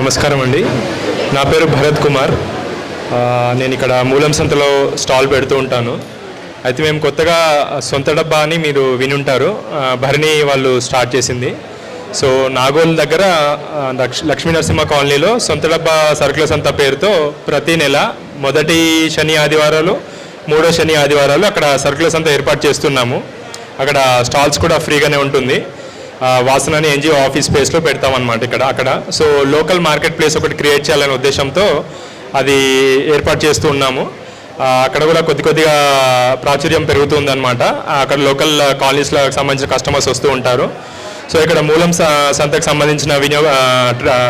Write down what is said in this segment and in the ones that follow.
నమస్కారం అండి. నా పేరు భరత్ కుమార్. నేను ఇక్కడ మూలం సంతలో స్టాల్ పెడుతూ ఉంటాను. అయితే మేము కొత్తగా సొంత డబ్బా అని మీరు వినుంటారు. భరణి వాళ్ళు స్టార్ట్ చేసింది. సో నాగోల్ దగ్గర లక్ష్ లక్ష్మీ నరసింహ కాలనీలో సొంత డబ్బా సరుకుల సంత పేరుతో ప్రతి నెల మొదటి శని ఆదివారాలు మూడో శని ఆదివారాలు అక్కడ సరుకుల సంత ఏర్పాటు చేస్తున్నాము. అక్కడ స్టాల్స్ కూడా ఫ్రీగానే ఉంటుంది. వాసనని ఎన్జిఓ ఆఫీస్ స్పేస్లో పెడతామన్నమాట ఇక్కడ అక్కడ. సో లోకల్ మార్కెట్ ప్లేస్ ఒకటి క్రియేట్ చేయాలనే ఉద్దేశంతో అది ఏర్పాటు చేస్తూ ఉన్నాము. అక్కడ కూడా కొద్ది కొద్దిగా ప్రాచుర్యం పెరుగుతుందన్నమాట. అక్కడ లోకల్ కాలనీస్లకు సంబంధించిన కస్టమర్స్ వస్తూ ఉంటారు. సో ఇక్కడ మూలం స- సంతకు సంబంధించిన వినియోగ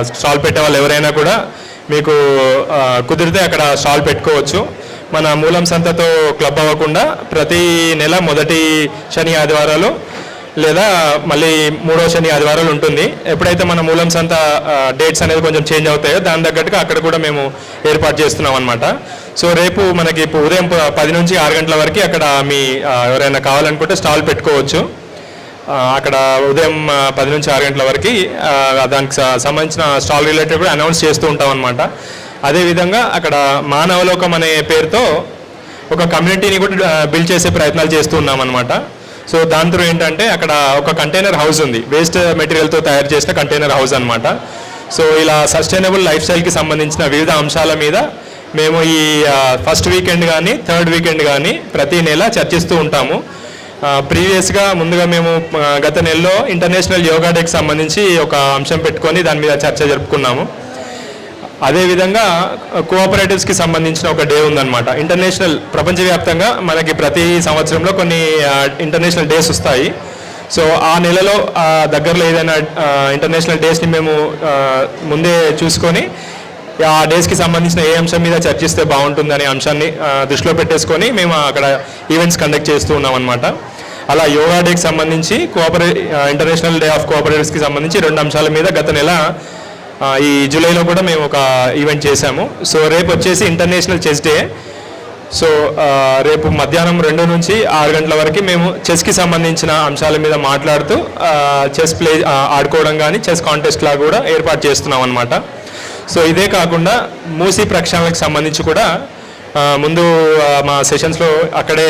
స్టాల్ పెట్టే వాళ్ళు ఎవరైనా కూడా మీకు కుదిరితే అక్కడ స్టాల్ పెట్టుకోవచ్చు. మన మూలం సంతతో క్లబ్ అవ్వకుండా ప్రతి నెల మొదటి శని ఆదివారాలు లేదా మళ్ళీ మూడో శని ఆదివారాలు ఉంటుంది. ఎప్పుడైతే మన మూలం అంతా డేట్స్ అనేది కొంచెం చేంజ్ అవుతాయో దాని తగ్గట్టుగా అక్కడ కూడా మేము ఏర్పాటు చేస్తున్నాం అనమాట సో రేపు మనకి ఇప్పుడు ఉదయం పది నుంచి ఆరు గంటల వరకు అక్కడ మీ ఎవరైనా కావాలనుకుంటే స్టాల్ పెట్టుకోవచ్చు. అక్కడ ఉదయం పది నుంచి ఆరు గంటల వరకు దానికి సంబంధించిన స్టాల్ రిలేటెడ్ కూడా అనౌన్స్ చేస్తూ ఉంటాం అనమాట అదేవిధంగా అక్కడ మానవలోకం అనే పేరుతో ఒక కమ్యూనిటీని కూడా బిల్డ్ చేసే ప్రయత్నాలు చేస్తూ ఉన్నాం అనమాట సో దాంతో ఏంటంటే అక్కడ ఒక కంటైనర్ హౌస్ ఉంది. వేస్ట్ మెటీరియల్తో తయారు చేసిన కంటైనర్ హౌస్ అనమాట సో ఇలా సస్టైనబుల్ లైఫ్ స్టైల్కి సంబంధించిన వివిధ అంశాల మీద మేము ఈ ఫస్ట్ వీకెండ్ కానీ థర్డ్ వీకెండ్ కానీ ప్రతి నెల చర్చిస్తూ ఉంటాము. ప్రీవియస్గా ముందుగా మేము గత నెలలో ఇంటర్నేషనల్ యోగా డేకి సంబంధించి ఒక అంశం పెట్టుకొని దాని మీద చర్చ జరుపుకున్నాము. అదేవిధంగా కోఆపరేటివ్స్కి సంబంధించిన ఒక డే ఉందన్నమాట. ఇంటర్నేషనల్ ప్రపంచవ్యాప్తంగా మనకి ప్రతి సంవత్సరంలో కొన్ని ఇంటర్నేషనల్ డేస్ వస్తాయి. సో ఆ నెలలో దగ్గరలో ఏదైనా ఇంటర్నేషనల్ డేస్ని మేము ముందే చూసుకొని ఆ డేస్కి సంబంధించిన ఏ అంశం మీద చర్చిస్తే బాగుంటుందనే అంశాన్ని దృష్టిలో పెట్టేసుకొని మేము అక్కడ ఈవెంట్స్ కండక్ట్ చేస్తూ ఉన్నాం అనమాట అలా యోగా డేకి సంబంధించి కోఆపరే ఇంటర్నేషనల్ డే ఆఫ్ కోఆపరేటివ్స్కి సంబంధించి రెండు అంశాల మీద గత నెల ఈ జూలైలో కూడా మేము ఒక ఈవెంట్ చేశాము. సో రేపు వచ్చేసి ఇంటర్నేషనల్ చెస్ డే సో రేపు మధ్యాహ్నం రెండు నుంచి ఆరు గంటల వరకు మేము చెస్కి సంబంధించిన అంశాల మీద మాట్లాడుతూ చెస్ ప్లే ఆడుకోవడం కానీ చెస్ కాంటెస్ట్ లాగా కూడా ఏర్పాటు చేస్తున్నాం అనమాట సో ఇదే కాకుండా మూసీ ప్రక్షాళనకు సంబంధించి కూడా ముందు మా సెషన్స్లో అక్కడే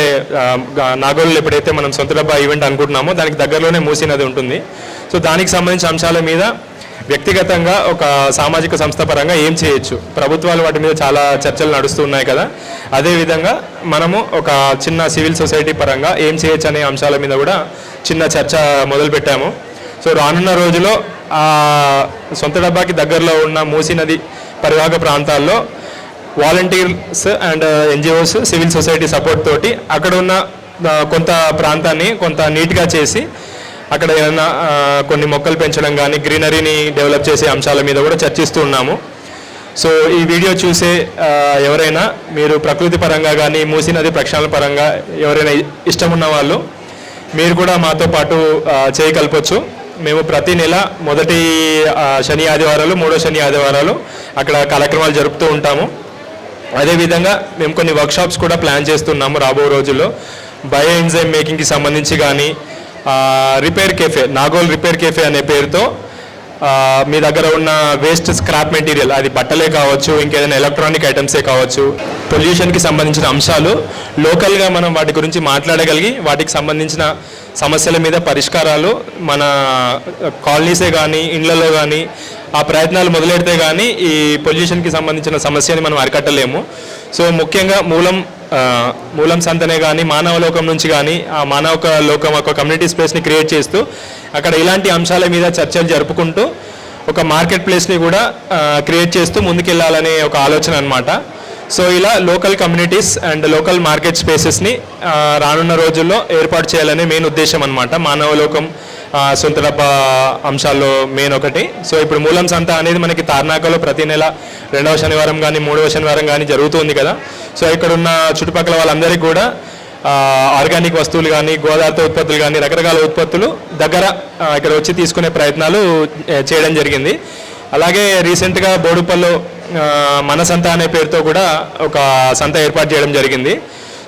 నాగోళ్ళు ఎప్పుడైతే మనం సొంత డబ్బా ఈవెంట్ అనుకుంటున్నామో దానికి దగ్గరలోనే మూసీ నది ఉంటుంది. సో దానికి సంబంధించిన అంశాల మీద వ్యక్తిగతంగా ఒక సామాజిక సంస్థ పరంగా ఏం చేయొచ్చు? ప్రభుత్వాలు వాటి మీద చాలా చర్చలు నడుస్తూ ఉన్నాయి కదా అదేవిధంగా మనము ఒక చిన్న సివిల్ సొసైటీ పరంగా ఏం చేయొచ్చు అనే అంశాల మీద కూడా చిన్న చర్చ మొదలుపెట్టాము సో రానున్న రోజులో ఆ సొంత డబ్బాకి దగ్గరలో ఉన్న మూసీ నది పరివాహక ప్రాంతాల్లో volunteers and NGOs civil society support తోటి అక్కడ ఉన్న కొంత ప్రాంతాన్ని కొంత నీట్గా చేసి అక్కడ ఏదైనా కొన్ని మొక్కలు పెంచడం కానీ గ్రీనరీని డెవలప్ చేసే అంశాల మీద కూడా చర్చిస్తూ ఉన్నాము. సో ఈ వీడియో చూసే ఎవరైనా మీరు ప్రకృతి పరంగా కానీ మూసీ నది ప్రక్షాళన పరంగా ఎవరైనా ఇష్టం ఉన్న వాళ్ళు మీరు కూడా మాతో పాటు చేయగలపచ్చు. మేము ప్రతి నెల మొదటి శని ఆదివారాలు మూడో శని ఆదివారాలు అక్కడ కార్యక్రమాలు జరుపుతూ ఉంటాము. అదేవిధంగా మేము కొన్ని వర్క్షాప్స్ కూడా ప్లాన్ చేస్తున్నాము రాబో రోజుల్లో. బయో ఎంజైమ్ మేకింగ్కి సంబంధించి కానీ repair cafe Nagole repair cafe అనే పేరుతో మీ దగ్గర ఉన్న వేస్ట్ స్క్రాప్ మెటీరియల్ అది బట్టలే కావచ్చు ఇంకేదైనా ఎలక్ట్రానిక్ ఐటమ్సే కావచ్చు పొల్యూషన్కి సంబంధించిన అంశాలు లోకల్గా మనం వాటి గురించి మాట్లాడగలిగి వాటికి సంబంధించిన సమస్యల మీద పరిష్కారాలు మన కాలనీసే కానీ ఇండ్లలో కానీ ఆ ప్రయత్నాలు మొదలెడితే కానీ ఈ పొల్యూషన్కి సంబంధించిన సమస్యని మనం అరికట్టలేము. సో ముఖ్యంగా మూలం మూలం సంతనే కానీ మానవ లోకం నుంచి కానీ ఆ మానవ లోకం ఒక కమ్యూనిటీ స్పేస్ని క్రియేట్ చేస్తూ అక్కడ ఇలాంటి అంశాల మీద చర్చలు జరుపుకుంటూ ఒక మార్కెట్ ప్లేస్ని కూడా క్రియేట్ చేస్తూ ముందుకెళ్ళాలనే ఒక ఆలోచన అనమాట సో ఇలా local communities and local market స్పేసెస్ని రానున్న రోజుల్లో ఏర్పాటు చేయాలనే మెయిన్ ఉద్దేశం అనమాట మానవ లోకం సొంత డబ్బా అంశాల్లో మెయిన్ ఒకటి. సో ఇప్పుడు మూలం సంత అనేది మనకి తార్నాకలో ప్రతి నెల రెండవ శనివారం కానీ మూడవ శనివారం కానీ జరుగుతుంది కదా. సో ఇక్కడ ఉన్న చుట్టుపక్కల వాళ్ళందరికీ కూడా ఆర్గానిక్ వస్తువులు కానీ గోదావరితో ఉత్పత్తులు కానీ రకరకాల ఉత్పత్తులు దగ్గర ఇక్కడ వచ్చి తీసుకునే ప్రయత్నాలు చేయడం జరిగింది. అలాగే రీసెంట్గా బోడుపల్లో మన సంత అనే పేరుతో కూడా ఒక సంత ఏర్పాటు చేయడం జరిగింది.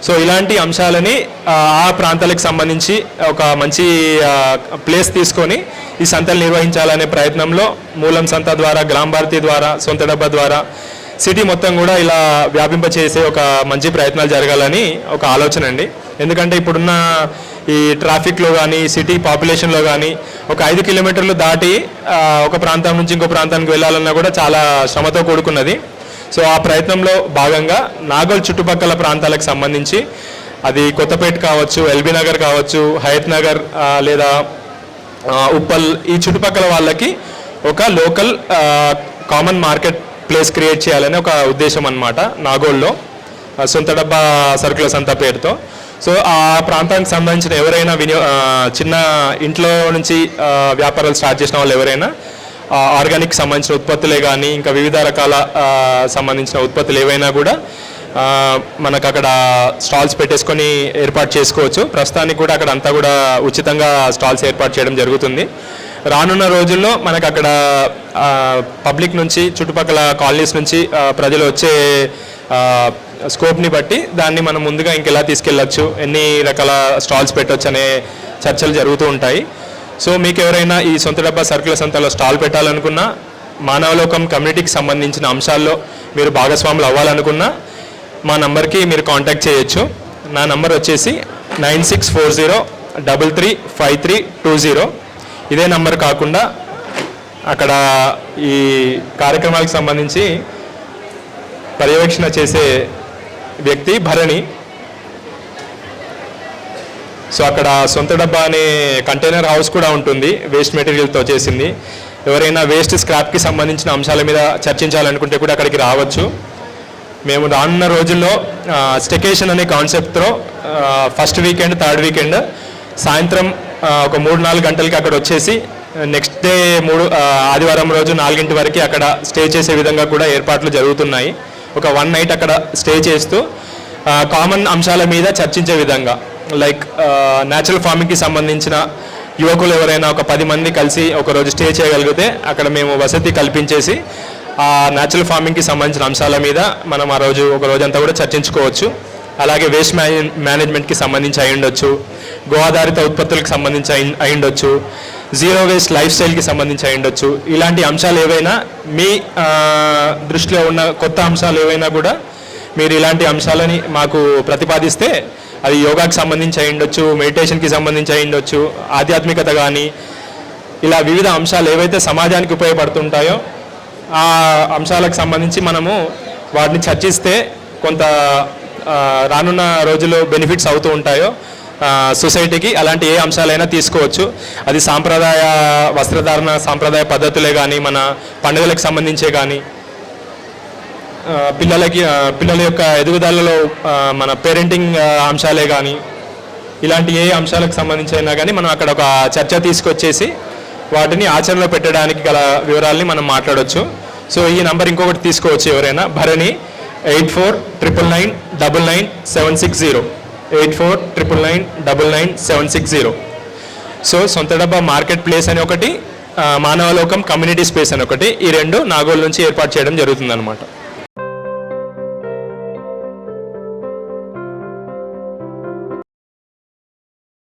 సో ఇలాంటి అంశాలని ఆ, ప్రాంతాలకు సంబంధించి ఒక మంచి ప్లేస్ తీసుకొని ఈ సంతలు నిర్వహించాలనే ప్రయత్నంలో మూలం సంత ద్వారా గ్రామ భారతి ద్వారా సొంత డబ్బా ద్వారా సిటీ మొత్తం కూడా ఇలా వ్యాపింపచేసే ఒక మంచి ప్రయత్నాలు జరగాలని ఒక ఆలోచన అండి. ఎందుకంటే ఇప్పుడున్న ఈ ట్రాఫిక్లో కానీ సిటీ పాపులేషన్లో కానీ ఒక ఐదు కిలోమీటర్లు దాటి ఒక ప్రాంతం నుంచి ఇంకో ప్రాంతానికి వెళ్ళాలన్నా కూడా చాలా శ్రమతో కూడుకున్నది. సో ఆ ప్రయత్నంలో భాగంగా నాగోల్ చుట్టుపక్కల ప్రాంతాలకు సంబంధించి అది కొత్తపేట కావచ్చు ఎల్బీ నగర్ కావచ్చు హయత్ నగర్ లేదా ఉప్పల్ ఈ చుట్టుపక్కల వాళ్ళకి ఒక local common market place create చేయాలని ఒక ఉద్దేశం అనమాట నాగోల్లో సొంత డబ్బా సరుకుల సంత పేరుతో. సో ఆ ప్రాంతానికి సంబంధించిన ఎవరైనా వినియో చిన్న ఇంట్లో నుంచి వ్యాపారాలు స్టార్ట్ చేసిన వాళ్ళు ఎవరైనా ఆర్గానిక్ సంబంధించిన ఉత్పత్తులే కానీ ఇంకా వివిధ రకాల సంబంధించిన ఉత్పత్తులు ఏవైనా కూడా మనకు అక్కడ స్టాల్స్ పెట్టేసుకొని ఏర్పాటు చేసుకోవచ్చు. ప్రస్తుతానికి కూడా అక్కడ అంతా కూడా ఉచితంగా స్టాల్స్ ఏర్పాటు చేయడం జరుగుతుంది. రానున్న రోజుల్లో మనకు అక్కడ పబ్లిక్ నుంచి చుట్టుపక్కల కాలనీస్ నుంచి ప్రజలు వచ్చే స్కోప్ని బట్టి దాన్ని మనం ముందుగా ఇంకెలా తీసుకెళ్ళచ్చు ఎన్ని రకాల స్టాల్స్ పెట్టవచ్చు అనే చర్చలు జరుగుతూ ఉంటాయి. సో మీకు ఎవరైనా ఈ సొంత డబ్బా సరుకుల సంతలో స్టాల్ పెట్టాలనుకున్నా మానవలోకం కమ్యూనిటీకి సంబంధించిన అంశాల్లో మీరు భాగస్వాములు అవ్వాలనుకున్నా మా నంబర్కి మీరు కాంటాక్ట్ చేయొచ్చు. నా నంబర్ వచ్చేసి nine six four zero double three five three two zero. ఇదే నంబర్ కాకుండా అక్కడ ఈ కార్యక్రమాలకు సంబంధించి పర్యవేక్షణ చేసే వ్యక్తి భరణి సో అక్కడ సొంత డబ్బా అనే కంటైనర్ హౌస్ కూడా ఉంటుంది వేస్ట్ మెటీరియల్తో చేసింది. ఎవరైనా వేస్ట్ స్క్రాప్కి సంబంధించిన అంశాల మీద చర్చించాలనుకుంటే కూడా అక్కడికి రావచ్చు. మేము రానున్న రోజుల్లో స్టెకేషన్ అనే కాన్సెప్ట్తో ఫస్ట్ వీకెండ్ థర్డ్ వీకెండ్ సాయంత్రం ఒక మూడు నాలుగు గంటలకి అక్కడ వచ్చేసి నెక్స్ట్ డే మూడు ఆదివారం రోజు నాలుగింటి వరకు అక్కడ స్టే చేసే విధంగా కూడా ఏర్పాట్లు జరుగుతున్నాయి. ఒక వన్ నైట్ అక్కడ స్టే చేస్తూ కామన్ అంశాల మీద చర్చించే విధంగా. లైక్ న్యాచురల్ ఫార్మింగ్కి సంబంధించిన యువకులు ఎవరైనా ఒక పది మంది కలిసి ఒకరోజు స్టే చేయగలిగితే అక్కడ మేము వసతి కల్పించేసి ఆ న్యాచురల్ ఫార్మింగ్కి సంబంధించిన అంశాల మీద మనం ఆ రోజు ఒక రోజంతా కూడా చర్చించుకోవచ్చు. అలాగే వేస్ట్ మేనే మేనేజ్మెంట్కి సంబంధించి అయి ఉండొచ్చు. గో ఆధారిత ఉత్పత్తులకు సంబంధించి అయి- అయి ఉండొచ్చు. జీరో వేస్ట్ లైఫ్ స్టైల్కి సంబంధించి అయి ఉండొచ్చు. ఇలాంటి అంశాలు ఏవైనా మీ దృష్టిలో ఉన్న కొత్త అంశాలు ఏవైనా కూడా మీరు ఇలాంటి అంశాలని మాకు ప్రతిపాదిస్తే అది యోగాకి సంబంధించి అయి ఉండొచ్చు మెడిటేషన్కి సంబంధించి అయి ఉండొచ్చు ఆధ్యాత్మికత కానీ ఇలా వివిధ అంశాలు ఏవైతే సమాజానికి ఉపయోగపడుతుంటాయో ఆ అంశాలకు సంబంధించి మనము వాటిని చర్చిస్తే కొంత రానున్న రోజుల్లో బెనిఫిట్స్ అవుతూ ఉంటాయో సొసైటీకి అలాంటి ఏ అంశాలైనా తీసుకోవచ్చు. అది సాంప్రదాయ వస్త్రధారణ సాంప్రదాయ పద్ధతులే కానీ మన పండుగలకు సంబంధించే కానీ పిల్లలకి పిల్లల యొక్క ఎదుగుదలలో మన పేరెంటింగ్ అంశాలే కానీ ఇలాంటి ఏ అంశాలకు సంబంధించి అయినా కానీ మనం అక్కడ ఒక చర్చ తీసుకొచ్చేసి వాటిని ఆచరణలో పెట్టడానికి గల వివరాల్ని మనం మాట్లాడవచ్చు సో ఈ నంబర్ ఇంకొకటి తీసుకోవచ్చు ఎవరైనా. Bharani eight four triple nine double nine seven six zero. Eight four triple nine double nine seven six zero. So సొంత డబ్బా మార్కెట్ ప్లేస్ అని ఒకటి మానవలోకం కమ్యూనిటీ స్పేస్ అని ఒకటి ఈ రెండు నాగోల్ నుంచి ఏర్పాటు చేయడం జరుగుతుందన్నమాట.